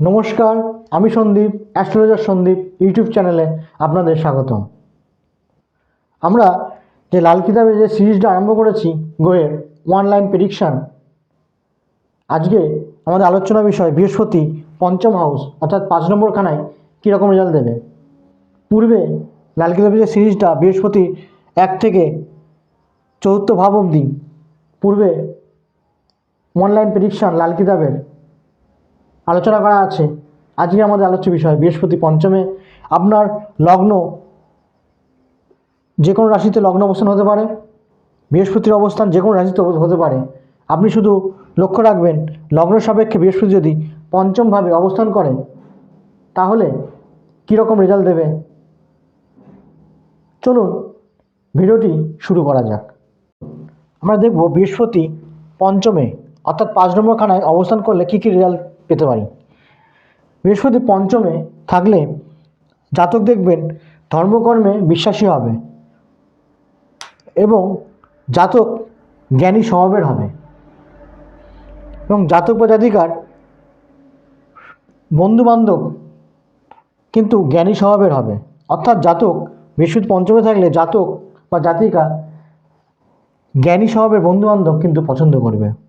নমস্কার, আমি Sandeep, astrologer Sandeep, YouTube চ্যানেলে আপনাদের স্বাগতম। আমরা যে লাল কিতাবে যে সিরিজটা আরম্ভ করেছি গোয়ের ওয়ান লাইন প্রেডিকশান আজকে আমাদের আলোচনা বিষয় বৃহস্পতি পঞ্চম হাউস অর্থাৎ পাঁচ নম্বর খানায় কীরকম রেজাল্ট দেবে। পূর্বে লাল কিতাবের যে সিরিজটা বৃহস্পতি এক থেকে চতুর্থ ভাব অবধি, পূর্বে অনলাইন প্রেডিকশান লাল কিতাবের আলোচনা করা আছে। আজকে আমাদের আলোচ্য বিষয় বৃহস্পতি পঞ্চমে। আপনার লগ্ন যে কোনো রাশিতে লগ্ন অবস্থান হতে পারে, বৃহস্পতির অবস্থান যে কোনো রাশিতে হতে পারে। আপনি শুধু লক্ষ্য রাখবেন, লগ্ন সাপেক্ষে বৃহস্পতি যদি পঞ্চমভাবে অবস্থান করে, তাহলে কীরকম রেজাল্ট দেবে? চলুন ভিডিওটি শুরু করা যাক। আমরা দেখব বৃহস্পতি পঞ্চমে, অর্থাৎ পাঁচ নম্বর খানায় অবস্থান করলে কী কী রেজাল্ট পেতে পারি। বৃহস্পতি পঞ্চমে থাকলে জাতক দেখবেন ধর্মকর্মে বিশ্বাসী হবে এবং জাতক জ্ঞানী স্বভাবের হবে। এবং জাতক বা জাতিকার বন্ধুবান্ধব কিন্তু জ্ঞানী স্বভাবের হবে। অর্থাৎ জাতক বৃহস্পতি পঞ্চমে থাকলে জাতক বা জাতিকা জ্ঞানী স্বভাবের বন্ধুবান্ধব কিন্তু পছন্দ করবে।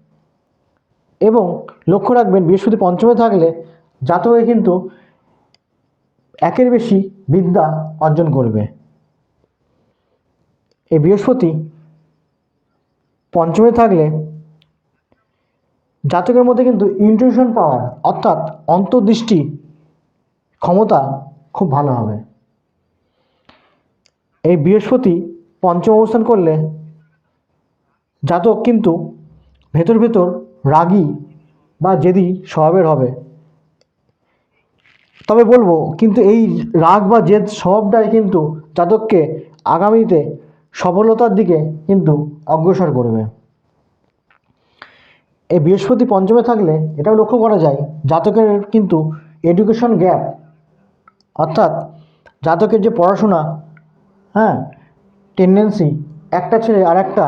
এবং লক্ষ্য রাখবেন, বৃহস্পতি পঞ্চমে থাকলে জাতকে কিন্তু একের বেশি বিদ্যা অর্জন করবে। এই বৃহস্পতি পঞ্চমে থাকলে জাতকের মধ্যে কিন্তু ইন্টিউশন পাওয়ার অর্থাৎ অন্তর্দৃষ্টি ক্ষমতা খুব ভালো হবে। এই বৃহস্পতি পঞ্চম অবস্থান করলে জাতক কিন্তু ভেতর ভেতর রাগী বা জেদি স্বভাবের হবে। তবে বলব, কিন্তু এই রাগ বা জেদ স্বভাবটাই কিন্তু জাতককে আগামীতে সফলতার দিকে কিন্তু অগ্রসর করবে। এই বৃহস্পতি পঞ্চমে থাকলে এটাও লক্ষ্য করা যায়, জাতকের কিন্তু এডুকেশন গ্যাপ অর্থাৎ জাতকের যে পড়াশোনা হ্যাঁ টেন্ডেন্সি একটা ছেড়ে আর একটা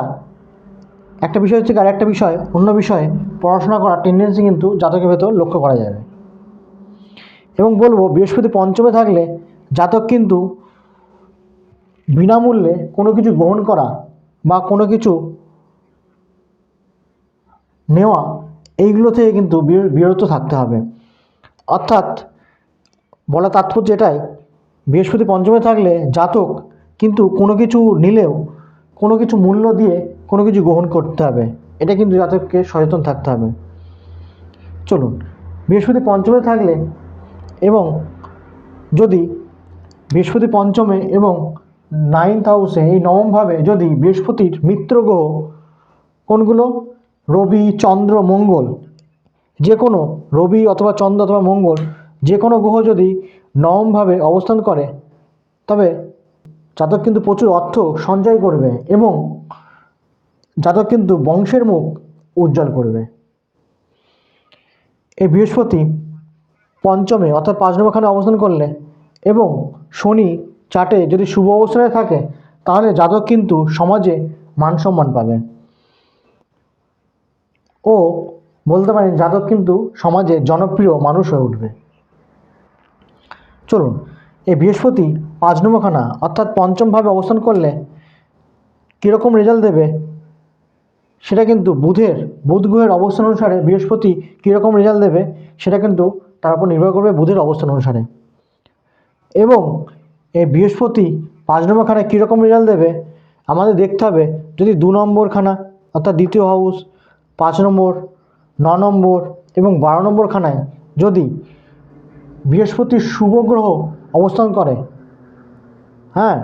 একটা বিষয় থেকে আরেকটা বিষয়, অন্য বিষয়ে, পড়াশোনা করার টেন্ডেন্সি কিন্তু জাতকের ভেতর লক্ষ্য করা যাবে এবং বলব, বৃহস্পতি পঞ্চমে থাকলে জাতক কিন্তু বিনামূল্যে কোনো কিছু গ্রহণ করা বা কোনো কিছু নেওয়া, এইগুলো থেকে কিন্তু বির- বিরত থাকতে হবে। অর্থাৎ বলা তাৎপর্য এটাই, বৃহস্পতি পঞ্চমে থাকলে জাতক কিন্তু কোনো কিছু নিলেও, কোনো কিছু মূল্য দিয়ে কোনো কিছু গ্রহণ করতে হবে, এটা কিন্তু জাতককে সচেতন থাকতে হবে। চলুন, বৃহস্পতি পঞ্চমে থাকলে এবং যদি বৃহস্পতি পঞ্চমে এবং নাইন্থ হাউসে এই নবমভাবে যদি বৃহস্পতির মিত্র গ্রহ, কোনগুলো? রবি, চন্দ্র, মঙ্গল। যে কোনো রবি অথবা চন্দ্র অথবা মঙ্গল যে কোনো গ্রহ যদি নবমভাবে অবস্থান করে, তবে জাতক কিন্তু প্রচুর অর্থ সঞ্চয় করবে এবং জাতক কিন্তু বংশের মুখ উজ্জ্বল করবে। এই বৃহস্পতি পঞ্চমে অর্থাৎ পাঁচ নম্বরখানে অবস্থান করলে এবং শনি চাটে যদি শুভ অবস্থানে থাকে, তাহলে জাতক কিন্তু সমাজে মান সম্মান পাবে। ও বলতে পারেন যাদব কিন্তু সমাজে জনপ্রিয় মানুষ হয়ে উঠবে। চলুন, এই বৃহস্পতি পাঁচ নম্বরখানা অর্থাৎ পঞ্চমভাবে অবস্থান করলে কীরকম রেজাল্ট দেবে সেটা কিন্তু বুধের, বুধ গ্রহের অবস্থান অনুসারে বৃহস্পতি কীরকম রেজাল্ট দেবে, সেটা কিন্তু তার উপর নির্ভর করবে বুধের অবস্থান অনুসারে। এবং এই বৃহস্পতি পাঁচ নম্বর নম্বরখানায় কীরকম রেজাল্ট দেবে, আমাদের দেখতে হবে যদি দু নম্বরখানা অর্থাৎ দ্বিতীয় হাউস পাঁচ নম্বর, ন নম্বর এবং বারো নম্বরখানায় যদি বৃহস্পতির শুভ গ্রহ অবস্থান করে হ্যাঁ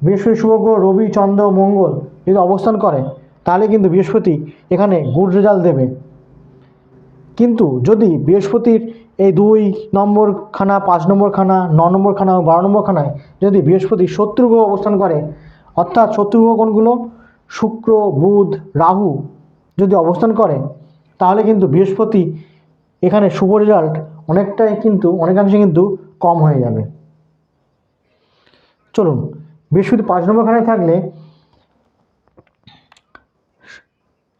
বৃহস্পতি শুভ গ্রহ, রবি, চন্দ্র, মঙ্গল যদি অবস্থান করে তাহলে কিন্তু বৃহস্পতি এখানে গুড রেজাল্ট দেবে। কিন্তু যদি বৃহস্পতির এই দুই নম্বর খানা পাঁচ নম্বর খানা ন নম্বর খানা বারো নম্বর খানায় যদি বৃহস্পতি শত্রু গ্রহ অবস্থান করে, অর্থাৎ শত্রু গ্রহ কোনগুলো শুক্র, বুধ, রাহু যদি অবস্থান করে, তাহলে কিন্তু বৃহস্পতি এখানে শুভ রেজাল্ট অনেকটাই কিন্তু, অনেকাংশে কিন্তু কম হয়ে যাবে। চলুন, বৃহস্পতি পাঁচ নম্বর খানায় থাকলে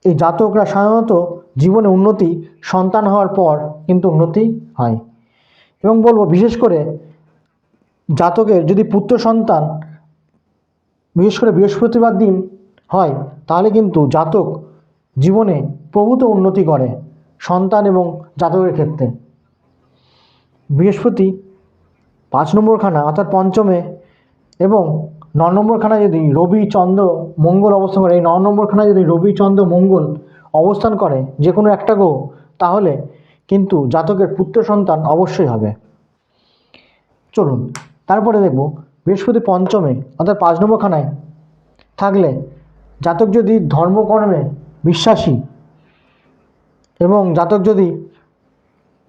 এই জাতকরা সাধারণত জীবনে উন্নতি, সন্তান হওয়ার পর কিন্তু উন্নতি হয়। এবং বলব, বিশেষ করে জাতকের যদি পুত্র সন্তান বিশেষ করে বৃহস্পতিবার দিন হয়, তাহলে কিন্তু জাতক জীবনে প্রভূত উন্নতি করে সন্তান এবং জাতকের ক্ষেত্রে। বৃহস্পতি পাঁচ নম্বরখানা অর্থাৎ পঞ্চমে এবং ন নম্বরখানা যদি রবি চন্দ্র মঙ্গল অবস্থান করে, এই ন নম্বরখানা যদি রবি চন্দ্র মঙ্গল অবস্থান করে যে কোনো একটা গ্রহ, তাহলে কিন্তু জাতকের পুত্র সন্তান অবশ্যই হবে। চলুন, তারপরে দেখব বৃহস্পতি পঞ্চমে, অর্থাৎ পাঁচ নম্বরখানায় থাকলে জাতক যদি ধর্মকর্মে বিশ্বাসী এবং জাতক যদি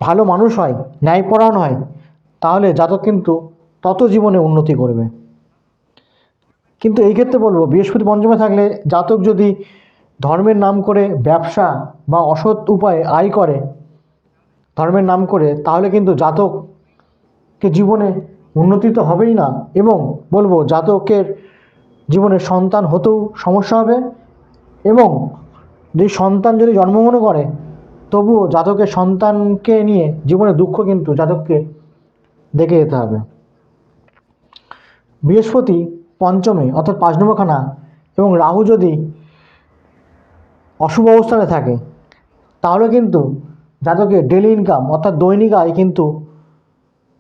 ভালো মানুষ হয়, ন্যায়পরায়ণ হয়, তাহলে জাতক কিন্তু তত জীবনে উন্নতি করবে। কিন্তু এই ক্ষেত্রে বলব, বৃহস্পতি পঞ্চমে থাকলে জাতক যদি ধর্মের নাম করে ব্যবসা বা অসৎ উপায়ে আয় করে ধর্মের নাম করে, তাহলে কিন্তু জাতককে জীবনে উন্নতি তো হবেই না। এবং বলব, জাতকের জীবনে সন্তান হতেও সমস্যা হবে এবং যদি সন্তান যদি জন্মগ্রহণ করে, তবুও জাতকের সন্তানকে নিয়ে জীবনে দুঃখ কিন্তু জাতককে দেখে যেতে হবে। বৃহস্পতি পঞ্চমে অর্থাৎ পাঁচ নম্বরখানা এবং রাহু যদি অশুভ অবস্থানে থাকে, তাহলে কিন্তু জাতকের ডেলি ইনকাম অর্থাৎ দৈনিক আয় কিন্তু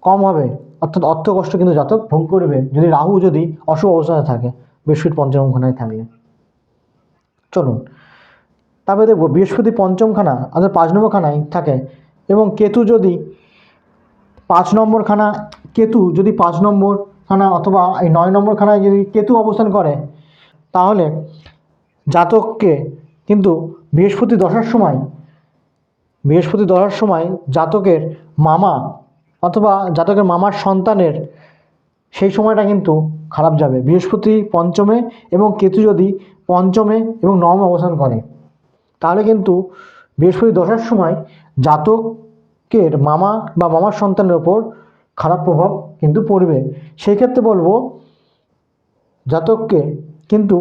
কম হবে। অর্থাৎ অর্থ কষ্ট কিন্তু জাতক ভোগ করবে যদি রাহু যদি অশুভ অবস্থানে থাকে, বৃহস্পতি পঞ্চমখানায় থাকলে। চলুন, তারপরে দেখব বৃহস্পতি পঞ্চমখানা অর্থাৎ পাঁচ নম্বরখানায় থাকে এবং কেতু যদি পাঁচ নম্বরখানা কেতু যদি পাঁচ নম্বর খানা অথবা এই নয় নম্বরখানায় যদি কেতু অবস্থান করে, তাহলে জাতককে কিন্তু বৃহস্পতি দশার সময়, বৃহস্পতি দশার সময় জাতকের মামা অথবা জাতকের মামার সন্তানের সেই সময়টা কিন্তু খারাপ যাবে। বৃহস্পতি পঞ্চমে এবং কেতু যদি পঞ্চমে এবং নবমে অবস্থান করে, তাহলে কিন্তু বৃহস্পতি দশার সময় জাতকের মামা বা মামার সন্তানের ওপর খারাপ প্রভাব কিন্তু পড়বে। সেই ক্ষেত্রে বলব, জাতককে কিন্তু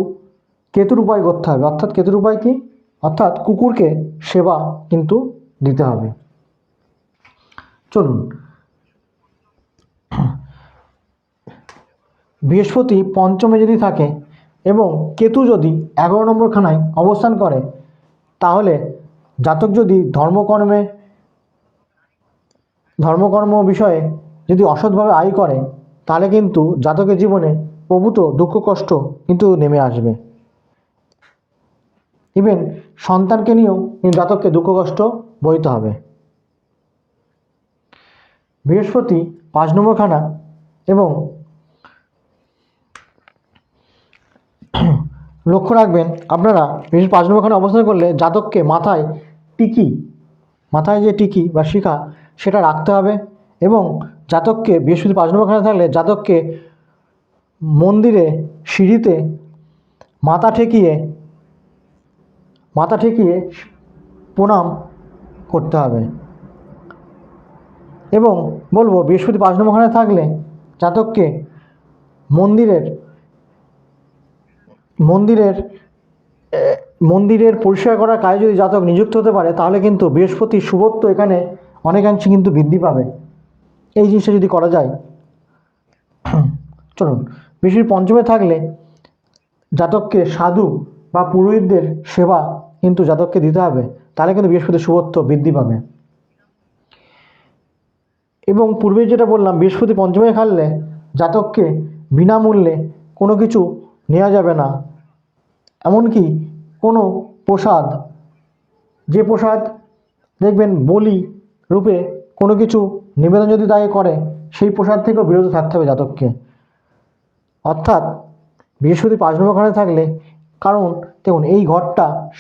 কেতুর উপায় করতে হবে। অর্থাৎ কেতুর উপায় কি? অর্থাৎ কুকুরকে সেবা কিন্তু দিতে হবে। চলুন। বৃহস্পতি পঞ্চমে যদি থাকে এবং কেতু যদি এগারো নম্বর খানায় অবস্থান করে, তাহলে জাতক যদি ধর্মকর্মে, ধর্মকর্ম বিষয়ে যদি অসৎভাবে আয় করে, তাহলে কিন্তু জাতকের জীবনে প্রভূত দুঃখ কষ্ট কিন্তু নেমে আসবে। ইভেন সন্তানকে নিয়েও কিন্তু জাতককে দুঃখ কষ্ট বইতে হবে। বৃহস্পতি পাঁচ নম্বরখানা এবং লক্ষ্য রাখবেন, আপনারা বিশেষ পাঁচ নম্বর খানে অবস্থান করলে জাতককে মাথায় টিকি, মাথায় যে টিকি বা শিখা, সেটা রাখতে হবে। এবং জাতককে বৃহস্পতি পাঁচ নম্বর থাকলে জাতককে মন্দিরে, সিঁড়িতে মাথা ঠেকিয়ে মাথা ঠেকিয়ে প্রণাম করতে হবে। এবং বলব বৃহস্পতি পাঁচ নম্বর থাকলে জাতককে মন্দিরের মন্দিরের মন্দিরের পরিষ্কার করার কাজে যদি জাতক নিযুক্ত হতে পারে, তাহলে কিন্তু বৃহস্পতির শুভত্ব এখানে অনেকাংশে কিন্তু বৃদ্ধি পাবে। এই জিনিসটা যদি করা যায় চলুন। বৃহস্পতি পঞ্চমে থাকলে জাতককে সাধু বা পুরোহিতদের সেবা কিন্তু জাতককে দিতে হবে, তাহলে কিন্তু বৃহস্পতির শুভত্ব বৃদ্ধি পাবে। এবং পূর্বে যেটা বললাম, বৃহস্পতি পঞ্চমে খাললে জাতককে বিনামূল্যে কোনো কিছু নেওয়া যাবে না। এমনকি কোনো প্রসাদ, যে প্রসাদ দেখবেন বলি রূপে কোনো কিছু নিবেদন যদি দায়ে করে, সেই প্রসাদ থেকেও বিরত থাকতে হবে জাতককে। অর্থাৎ বৃহস্পতি পাঁচ নম্বর ঘরে থাকলে, কারণ দেখুন, এই ঘরটা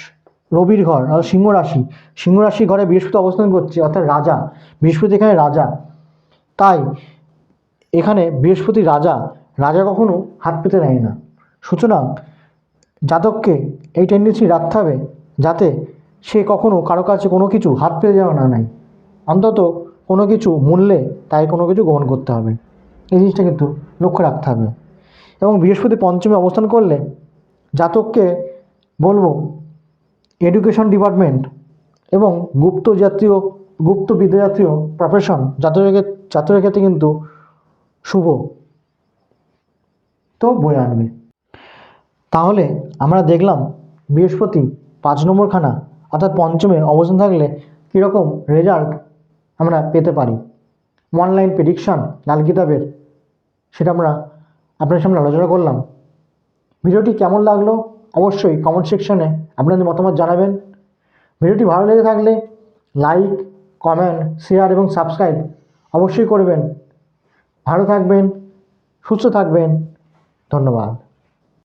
রবির ঘর আর সিংহ রাশি। সিংহ রাশি ঘরে বৃহস্পতি অবস্থান করছে, অর্থাৎ রাজা। বৃহস্পতি এখানে রাজা। তাই এখানে বৃহস্পতি রাজা। রাজা কখনো হাত পেতে নেয় না। সুতরাং যাদবকে এই টেন্ডেন্সি রাখতে হবে, যাতে সে কখনো কারও কাছে কোনো কিছু হাত পেতে যাওয়া না নেয়। অন্তত কোনো কিছু মূল্যে তাই কোনো কিছু গ্রহণ করতে হবে। এই জিনিসটা কিন্তু লক্ষ্য রাখতে হবে। এবং বৃহস্পতি পঞ্চমে অবস্থান করলে জাতককে বলব এডুকেশন ডিপার্টমেন্ট এবং গুপ্ত জাতীয়, গুপ্ত বিদ্যা জাতীয় প্রফেশন জাতকের জাতকের ক্ষেত্রে কিন্তু শুভ। তো বয়ে আনবে। তাহলে আমরা দেখলাম বৃহস্পতি পাঁচ নম্বর খানা অর্থাৎ পঞ্চমে অবস্থান থাকলে কীরকম রেজাল্ট আমরা পেতে পারি। অনলাইন প্রেডিকশান লাল কিতাবের, সেটা আমরা আপনার সামনে আলোচনা করলাম। ভিডিওটি কেমন লাগল অবশ্যই কমেন্ট সেকশনে আপনাদের মতামত জানাবেন। ভিডিওটি ভালো লেগে থাকলে লাইক কমেন্ট শেয়ার এবং সাবস্ক্রাইব অবশ্যই করবেন। ভালো থাকবেন, সুস্থ থাকবেন। ধন্যবাদ।